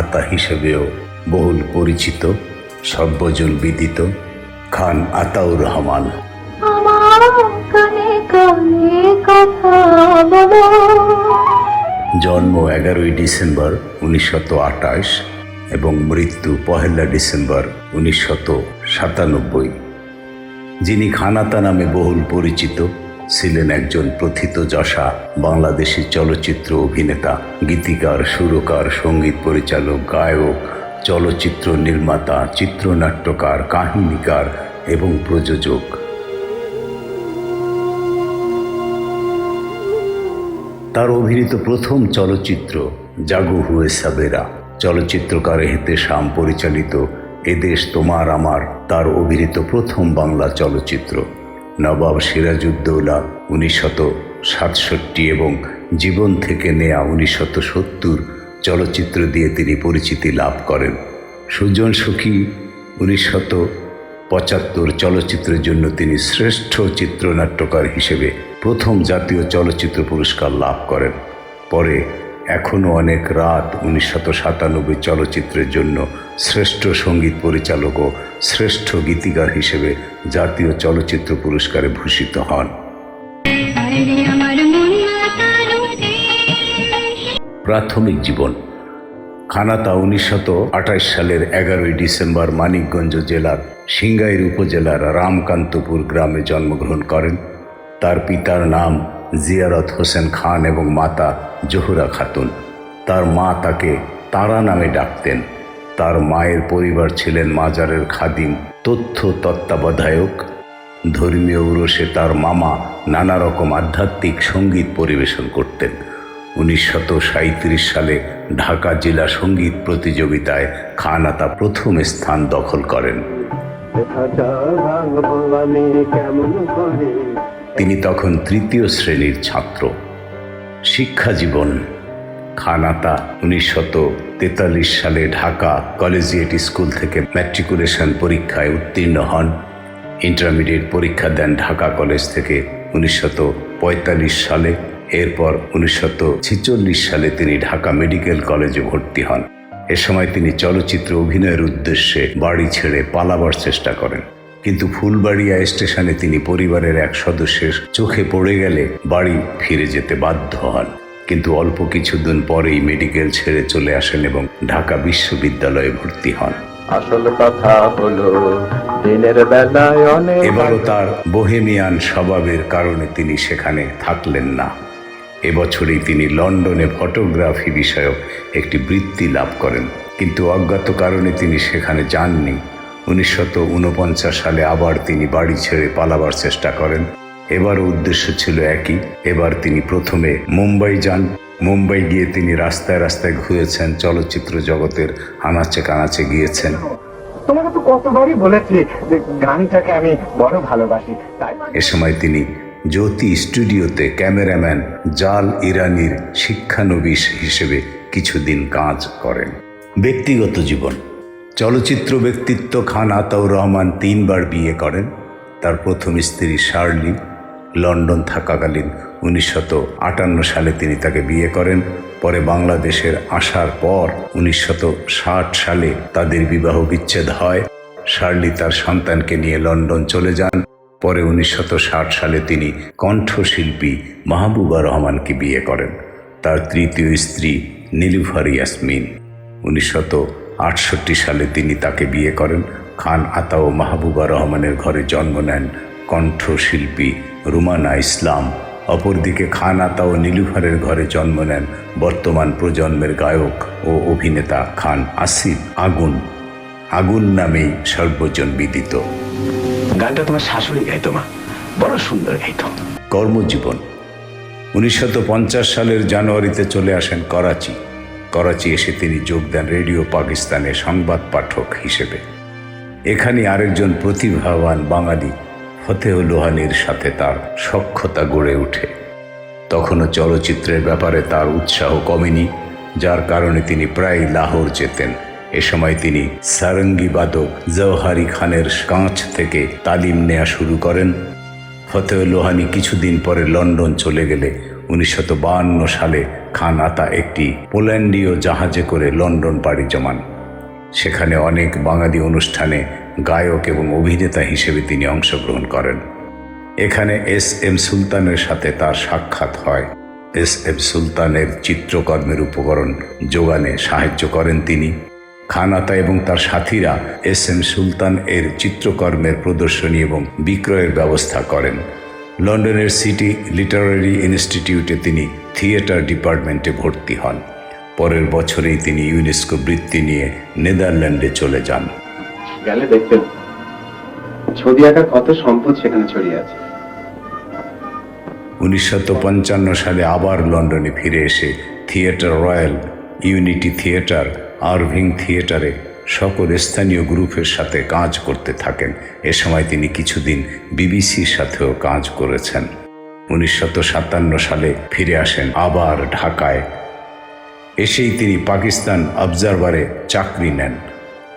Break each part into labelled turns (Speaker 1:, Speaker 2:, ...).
Speaker 1: আতা হিসেবেও বহুল পরিচিত সর্বজন বিদিত খান আতাউর রহমান। জন্ম এগারোই ডিসেম্বর উনিশশত আটাশ এবং মৃত্যু পহেলা ডিসেম্বর উনিশশত সাতানব্বই। যিনি খানাতা নামে বহুল পরিচিত ছিলেন একজন প্রথিতযশা বাংলাদেশি চলচ্চিত্র অভিনেতা, গীতিকার, সুরকার, সংগীত পরিচালক, গায়ক, চলচ্চিত্র নির্মাতা, চিত্রনাট্যকার, কাহিনীকার এবং প্রযোজক। তার অভিনীত প্রথম চলচ্চিত্র জাগু হুয়ে সাবেরা। চলচ্চিত্রকার হেতে শাম পরিচালিত এদেশ তোমার আমার, তার অভিনীত প্রথম বাংলা চলচ্চিত্র। নবাব সিরাজউদ্দৌলা উনিশশত সাতষট্টি এবং জীবন থেকে নেয়া উনিশশত সত্তর চলচ্চিত্র দিয়ে তিনি পরিচিতি লাভ করেন। সুজন সুখী উনিশশত পঁচাত্তর চলচ্চিত্রের জন্য তিনি শ্রেষ্ঠ চিত্রনাট্যকার হিসেবে প্রথম জাতীয় চলচ্চিত্র পুরস্কার লাভ করেন। পরে এখনও অনেক রাত উনিশশত সাতানব্বই চলচ্চিত্রের জন্য শ্রেষ্ঠ সংগীত পরিচালক ও শ্রেষ্ঠ গীতিকার হিসেবে জাতীয় চলচ্চিত্র পুরস্কারে ভূষিত হন। প্রাথমিক জীবন খানাতা উনিশশত আঠাশ সালের এগারোই ডিসেম্বর মানিকগঞ্জ জেলার সিংগাইর উপজেলার রামকান্তপুর গ্রামে জন্মগ্রহণ করেন। তার পিতার নাম জিয়ারত হোসেন খান এবং মাতা জহুরা খাতুন। তার মা তাকে তারা নামে ডাকতেন। তার মায়ের পরিবার ছিলেন মাজারের খাদিম, তথ্য তত্ত্বাবধায়ক। ধর্মীয় উরসে তার মামা নানা রকম আধ্যাত্মিক সংগীত পরিবেশন করতেন। সাঁত্রিশ সালে ঢাকা জেলা সংগীত প্রতিযোগিতায় খানাতা প্রথম স্থান দখল করেন। তিনি তখন তৃতীয় শ্রেণির ছাত্র। শিক্ষা জীবন খানাতা উনিশশত তেতাল্লিশ সালে ঢাকা কলেজিয়েট স্কুল থেকে ম্যাট্রিকুলেশন পরীক্ষায় উত্তীর্ণ হন। ইন্টারমিডিয়েট পরীক্ষা দেন ঢাকা কলেজ থেকে পঁয়তাল্লিশ সালে। এরপর ছেচল্লিশ সালে তিনি ঢাকা মেডিকেল কলেজে ভর্তি হন। এ সময় তিনি চলচ্চিত্র অভিনয়ের উদ্দেশ্যে বাড়ি ছেড়ে পালাবার চেষ্টা করেন। কিন্তু ফুলবাড়িয়া স্টেশনে তিনি পরিবারের এক সদস্যের চোখে পড়ে গেলে বাড়ি ফিরে যেতে বাধ্য হন। কিন্তু অল্প কিছুদিন পরেই মেডিকেল ছেড়ে চলে আসেন এবং ঢাকা বিশ্ববিদ্যালয়ে ভর্তি হন।
Speaker 2: আসল কথা হলো দিনের বেলায় অনেক
Speaker 1: এবারও তার বোহেমিয়ান স্বভাবের কারণে তিনি সেখানে থাকলেন না। এবছরেই তিনি লন্ডনে ফটোগ্রাফি বিষয়ক একটি বৃত্তি লাভ করেন। কিন্তু অজ্ঞাত কারণে তিনি সেখানে যাননি। উনিশশত উনপঞ্চাশ সালে আবার তিনি বাড়ি ছেড়ে পালাবার চেষ্টা করেন। এবারও উদ্দেশ্য ছিল একই। এবার তিনি প্রথমে মুম্বাই যান। মুম্বাই গিয়ে তিনি রাস্তায় রাস্তায় ঘুরেছেন চলচ্চিত্র জগতের আনাচে কানাচে গিয়েছেন।
Speaker 2: তোমাকে তো কতবারই বলেছি যে গানটাকে আমি বড় ভালোবাসি তাই
Speaker 1: এ সময় তিনি জ্যোতি স্টুডিওতে ক্যামেরাম্যান জাল ইরানির শিক্ষানবিশ হিসেবে কিছুদিন কাজ করেন। ব্যক্তিগত জীবন। চলচ্চিত্র ব্যক্তিত্ব খান আতাউর রহমান তিনবার বিয়ে করেন। তার প্রথম স্ত্রী শার্লি। লন্ডন থাকাকালীন আটান্ন সালে তিনি তাকে বিয়ে করেন। পরে বাংলাদেশের আসার পর উনিশশত ষাট সালে তাদের বিবাহ বিচ্ছেদ হয়। শার্লি তার সন্তানকে নিয়ে লন্ডন চলে যান। পরে উনিশশত ষাট সালে তিনি কণ্ঠশিল্পী মাহবুবা রহমানকে বিয়ে করেন। তার তৃতীয় স্ত্রী নীলুফার ইয়াসমিন। আটষট্টি সালে তিনি তাকে বিয়ে করেন। খান আতা ও মাহবুবা রহমানের ঘরে জন্ম নেন কণ্ঠশিল্পী রুমানা ইসলাম। অপরদিকে খান আতা ও নীলুফারের ঘরে জন্ম নেন বর্তমান প্রজন্মের গায়ক ও অভিনেতা খান আসিফ আগুন। আগুন নামেই সর্বজন বিদিত।
Speaker 3: গানটা তোমার শাশুড়ি গাইতো মা। বড় সুন্দর গাইতো।
Speaker 1: কর্মজীবন। উনিশশো পঞ্চাশ সালের জানুয়ারিতে চলে আসেন করাচি। করাচি এসে তিনি যোগ দেন রেডিও পাকিস্তানে সংবাদ পাঠক হিসেবে। এখানে আরেকজন প্রতিভাবান বাঙালি ফতেহ লোহানির সাথে তার সক্ষতা গড়ে ওঠে। তখনও চলচ্চিত্রের ব্যাপারে তার উৎসাহ কমেনি, যার কারণে তিনি প্রায় লাহোর যেতেন। এ সময় তিনি সারঙ্গি বাদক জওহারি খানের কাঁচ থেকে তালিম নেওয়া শুরু করেন। ফতেহ লোহানি কিছুদিন পরে লন্ডন চলে গেলে উনিশশো সালে খান আতা একটি পোল্যান্ডীয় জাহাজে করে লন্ডন পাড়ি জমান। সেখানে অনেক বাঙালি অনুষ্ঠানে গায়ক এবং অভিনেতা হিসেবে তিনি অংশগ্রহণ করেন। এখানে এস এম সুলতানের সাথে তার সাক্ষাৎ হয়। এস এম সুলতানের চিত্রকর্মের উপকরণ যোগানে সাহায্য করেন তিনি। খানাতা এবং তার সাথীরা এস এম সুলতান এর চিত্রকর্মের প্রদর্শনী এবং বিক্রয়ের ব্যবস্থা করেন। লন্ডনের সিটি লিটারারি ইনস্টিটিউটে তিনি থিয়েটার ডিপার্টমেন্টে ভর্তি হন। পরের বছরেই তিনি ইউনেস্কো বৃত্তি নিয়ে নেদারল্যান্ডে চলে যান।
Speaker 2: গেলে দেখবেন ছবি আঁকা কত সম্পদ সেখানে ছড়িয়ে আছে।
Speaker 1: উনিশশো সালে আবার লন্ডনে ফিরে এসে theatre royal, unity theatre, Irving থিয়েটারে সকল স্থানীয় গ্রুপের সাথে কাজ করতে থাকেন। এ সময় তিনি কিছুদিন বিবিসির সাথেও কাজ করেছেন। উনিশশো সাতান্ন সালে ফিরে আসেন আবার ঢাকায়। এসেই তিনি পাকিস্তান অবজারভারে চাকরি নেন।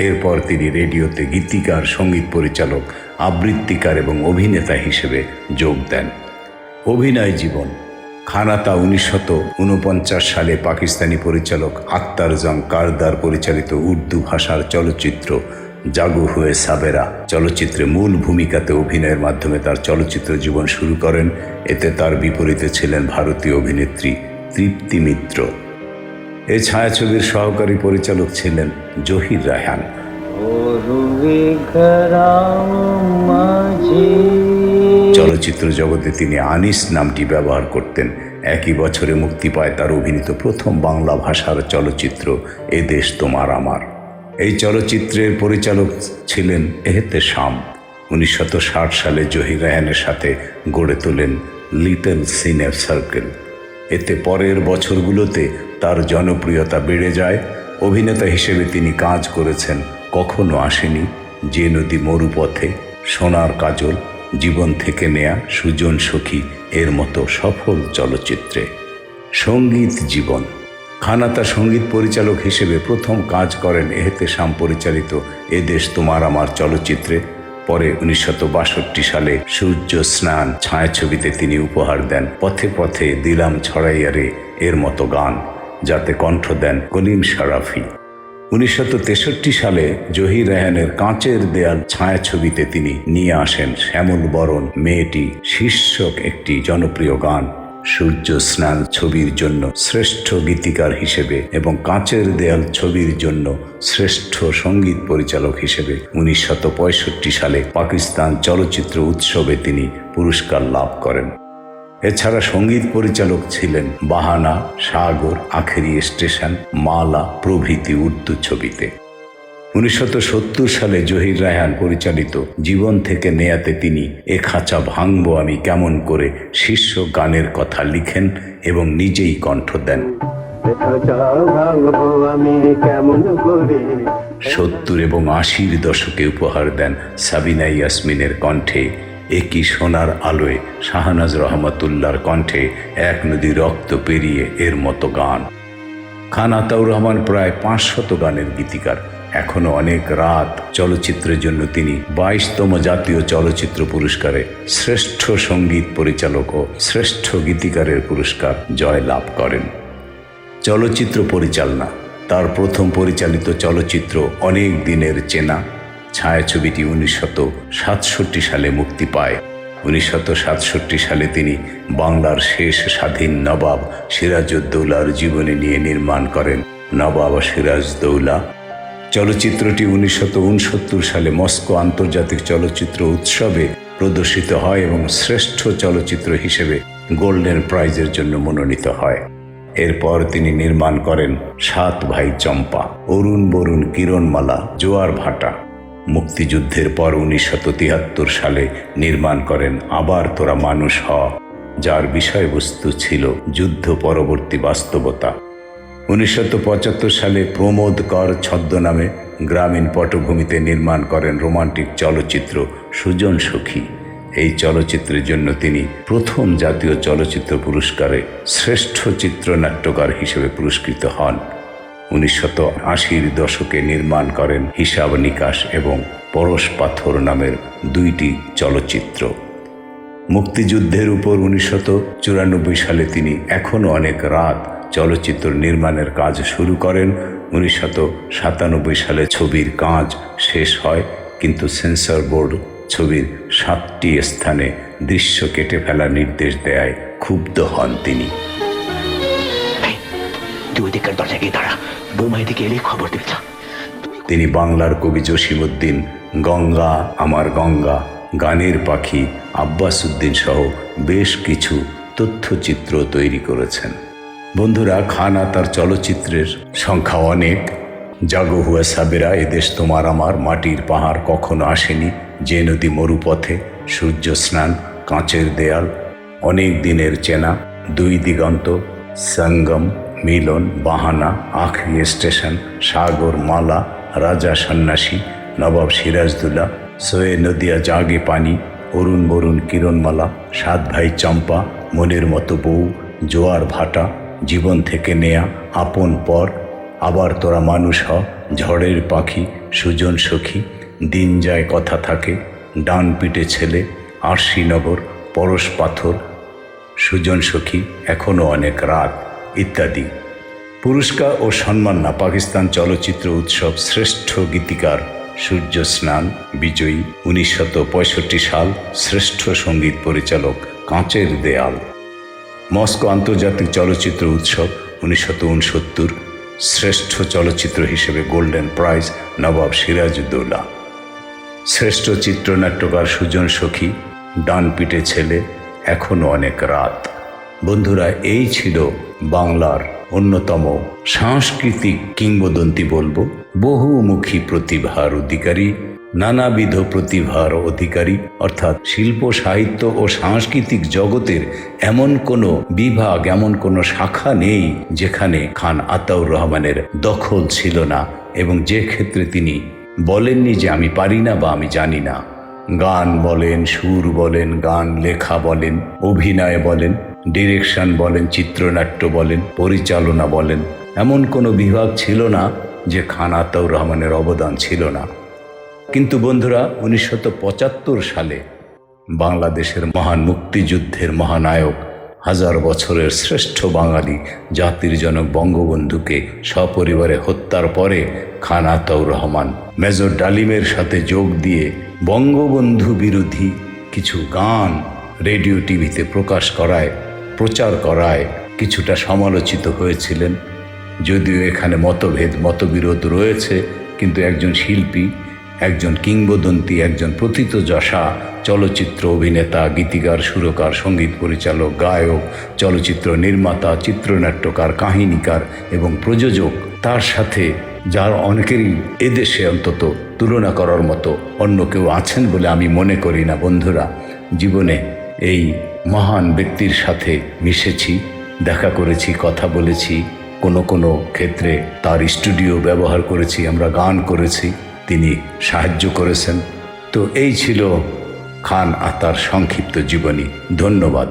Speaker 1: এরপর তিনি রেডিওতে গীতিকার, সংগীত পরিচালক, আবৃত্তিকার এবং অভিনেতা হিসেবে যোগ দেন। অভিনয় জীবন। খানাতা উনিশশত উনপঞ্চাশ সালে পাকিস্তানি পরিচালক আক্তার জং কারদার পরিচালিত উর্দু ভাষার চলচ্চিত্র জাগু হয়ে সাবেরা। চলচ্চিত্রে মূল ভূমিকাতে অভিনয়ের মাধ্যমে তার চলচ্চিত্র জীবন শুরু করেন। এতে তার বিপরীতে ছিলেন ভারতীয় অভিনেত্রী তৃপ্তি মিত্র। এ ছায়াছবির সহকারী পরিচালক ছিলেন জহির রায়হান। চলচ্চিত্র জগতে তিনি আনিস নামটি ব্যবহার করতেন। একই বছরে মুক্তি পায় তার অভিনীত প্রথম বাংলা ভাষার চলচ্চিত্র এ দেশ তোমার আমার। এই চলচ্চিত্রের পরিচালক ছিলেন এহেতে শাম। উনিশশো ষাট সালে জহির রায়হানের সাথে গড়ে তোলেন লিটল সিনে সার্কেল। এতে পরের বছরগুলোতে তার জনপ্রিয়তা বেড়ে যায়। অভিনেতা হিসেবে তিনি কাজ করেছেন, কখনো আসেনি। যে নদী মরুপথে, সোনার কাজল, জীবন থেকে নেয়া সুজন সখী, এর মতো সফল চলচ্চিত্রে। সংগীত জীবন। খানাতা সংগীত পরিচালক হিসেবে প্রথম কাজ করেন এহেতে শাম পরিচালিত এ দেশ তোমার আমার চলচ্চিত্রে। পরে উনিশশো বাষট্টি সালে সূর্য স্নান ছায়াছবিতে তিনি উপহার দেন। পথে পথে দিলাম ছড়াইয়ারে এর মতো গান, যাতে কণ্ঠ দেন কলিম শারাফি উনিশশো তেষট্টি সালে জহির রায়হানের কাঁচের দেয়াল ছায়াছবিতে তিনি নিয়ে আসেন শ্যামল বরণ, মেয়েটি শীর্ষক একটি জনপ্রিয় গান। সূর্য স্নান ছবির জন্য শ্রেষ্ঠ গীতিকার হিসেবে এবং কাঁচের দেয়াল ছবির জন্য শ্রেষ্ঠ সংগীত পরিচালক হিসেবে উনিশশো পঁয়ষট্টি সালে পাকিস্তান চলচ্চিত্র উৎসবে তিনি পুরস্কার লাভ করেন। এছাড়া সংগীত পরিচালক ছিলেন বাহানা, সাগর, আখেরি স্টেশন, মালা প্রভৃতি উর্দু ছবিতে। উনিশশো সালে জহির রায়হান পরিচালিত জীবন থেকে নেয়াতে তিনি এ খাঁচা ভাঙব আমি কেমন করে শীর্ষ গানের কথা লিখেন এবং নিজেই কণ্ঠ দেন। সত্তর এবং আশির দশকে উপহার দেন সাবিনা ইয়াসমিনের কণ্ঠে একই সোনার আলোয় শাহনাজ রহমতুল্লাহর কণ্ঠে এক নদী রক্ত পেরিয়ে এর মতো গান। খান আতাউর রহমান প্রায় পাঁচশত গানের গীতিকার। এখনও অনেক রাত চলচ্চিত্রের জন্য তিনি বাইশতম জাতীয় চলচ্চিত্র পুরস্কারে শ্রেষ্ঠ সংগীত পরিচালক ও শ্রেষ্ঠ গীতিকারের পুরস্কার জয় লাভ করেন। চলচ্চিত্র পরিচালনা, তার প্রথম পরিচালিত চলচ্চিত্র অনেক দিনের চেনা, ছায়াছবিটি উনিশশত সাতষট্টি সালে মুক্তি পায়। উনিশশত সাতষট্টি সালে তিনি বাংলার শেষ স্বাধীন নবাব সিরাজউদ্দৌলার জীবনী নিয়ে নির্মাণ করেন। নবাব সিরাজদৌলা চলচ্চিত্রটি উনসত্তর সালে মস্কো আন্তর্জাতিক চলচ্চিত্র উৎসবে প্রদর্শিত হয় এবং শ্রেষ্ঠ চলচ্চিত্র হিসেবে গোল্ডেন প্রাইজের জন্য মনোনীত হয়। এরপর তিনি নির্মাণ করেন সাত ভাই চম্পা, অরুণ বরুণ কিরণমালা, জোয়ার ভাটা। মুক্তিযুদ্ধের পর তিয়াত্তর সালে নির্মাণ করেন আবার তোরা মানুষ হ, যার বিষয়বস্তু ছিল যুদ্ধ পরবর্তী বাস্তবতা। উনিশশো পঁচাত্তর সালে প্রমোদ কর ছদ্মনামে গ্রামীণ পটভূমিতে নির্মাণ করেন রোমান্টিক চলচ্চিত্র সুজন সখী। এই চলচ্চিত্রের জন্য তিনি প্রথম জাতীয় চলচ্চিত্র পুরস্কারে শ্রেষ্ঠ চিত্রনাট্যকার হিসেবে পুরস্কৃত হন। উনিশশত আশির দশকে নির্মাণ করেন হিসাব নিকাশ এবং পরশ পাথর নামের দুইটি চলচ্চিত্র। মুক্তিযুদ্ধের উপর উনিশশত চুরানব্বই সালে তিনি এখনও অনেক রাত চলচ্চিত্র নির্মাণের কাজ শুরু করেন উনিশশত সাতানব্বই সালে ছবির কাজ শেষ হয় কিন্তু সেন্সর বোর্ড ছবির সাতটি স্থানে দৃশ্য কেটে ফেলার নির্দেশ দেয় ক্ষুব্ধ হন তিনি। তিনি বাংলার কবি জসিমুদ্দিন গঙ্গা আমার গঙ্গা গানের পাখি আব্বাস উদ্দিন সহ বেশ কিছু তথ্যচিত্র তৈরি করেছেন। বন্ধুরা, খানা তার চলচ্চিত্রের সংখ্যা অনেক। জাগো হুয়া সাবেরা এদেশ তোমার আমার, মাটির পাহাড় কখনো আসেনি। যে নদী মরুপথে, সূর্য স্নান, কাঁচের দেয়াল, অনেক দিনের চেনা। দুই দিগন্ত, সঙ্গম, মিলন, বাহানা, আখরি স্টেশন, সাগর মালা, রাজা সন্ন্যাসী, নবাব সিরাজদুল্লাহ, সোয়ে নদিয়া জাগে পানি, অরুণ বরুণ কিরণমালা, সাত ভাই চম্পা, মনের মতো বউ, জোয়ার ভাটা জীবন থেকে নেয়া, আপন পর। আবার তোরা মানুষ হ, ঝড়ের পাখি, সুজন সখী, দিন যায় কথা থাকে, ডান পিটে ছেলে আরশিনগর পরশ পাথর, সুজন সখী এখনও অনেক রাত, ইত্যাদি। পুরস্কার ও সম্মান না, পাকিস্তান চলচ্চিত্র উৎসব শ্রেষ্ঠ গীতিকার, সূর্য স্নান, বিজয়ী, উনিশশত সাল, শ্রেষ্ঠ সংগীত পরিচালক, কাঁচের দেয়াল। মস্কো আন্তর্জাতিক চলচ্চিত্র উৎসব উনিশশত উনসত্তর, শ্রেষ্ঠ চলচ্চিত্র হিসেবে গোল্ডেন প্রাইজ নবাব সিরাজউদ্দৌলা। শ্রেষ্ঠ চিত্রনাট্যকার সুজন সখী ডান পিটে ছেলে এখনও অনেক রাত। বন্ধুরা, এই ছিল বাংলার অন্যতম সাংস্কৃতিক কিংবদন্তি বলব, বহুমুখী প্রতিভার অধিকারী নানাবিধ প্রতিভার অধিকারী, অর্থাৎ শিল্প, সাহিত্য ও সাংস্কৃতিক জগতের এমন কোনো বিভাগ, এমন কোনো শাখা নেই যেখানে খান আতাউর রহমানের দখল ছিল না এবং যে ক্ষেত্রে তিনি বলেননি যে আমি পারি না বা আমি জানি না। গান বলেন, সুর বলেন, গান, লেখা বলেন, অভিনয় বলেন, ডিরেকশন বলেন, চিত্রনাট্য বলেন, পরিচালনা বলেন, এমন কোনো বিভাগ ছিল না যে খান আতাউর রহমানের অবদান ছিল না। কিন্তু বন্ধুরা, উনিশশো পঁচাত্তর সালে বাংলাদেশের মহান মুক্তিযুদ্ধের মহানায়ক, হাজার বছরের শ্রেষ্ঠ বাঙালি জাতির জনক বঙ্গবন্ধুকে সপরিবারে হত্যার পরে খান আতাউর রহমান, মেজর ডালিমের সাথে যোগ দিয়ে বঙ্গবন্ধু বিরোধী কিছু গান রেডিও টিভিতে প্রকাশ করায়, প্রচার করায় কিছুটা সমালোচিত হয়েছিলেন। যদিও এখানে মতভেদ, মতবিরোধ রয়েছে, কিন্তু একজন শিল্পী একজন কিংবদন্তি, একজন প্রথিতযশা চলচ্চিত্র অভিনেতা, গীতিকার, সুরকার, সংগীত পরিচালক, গায়ক, চলচ্চিত্র নির্মাতা, চিত্রনাট্যকার, কাহিনীকার এবং প্রযোজক। তার সাথে, যার অনেকেরই এদেশে অন্তত তুলনা করার মতো অন্য কেউ আছেন বলে আমি মনে করি না, বন্ধুরা। জীবনে এই মহান ব্যক্তির সাথে মিশেছি, দেখা করেছি, কথা বলেছি, কোনো কোনো ক্ষেত্রে তার স্টুডিও ব্যবহার করেছি, আমরা গান করেছি। তিনি সাহায্য করেছেন। তো এই ছিল খান আতার সংক্ষিপ্ত জীবনী। ধন্যবাদ।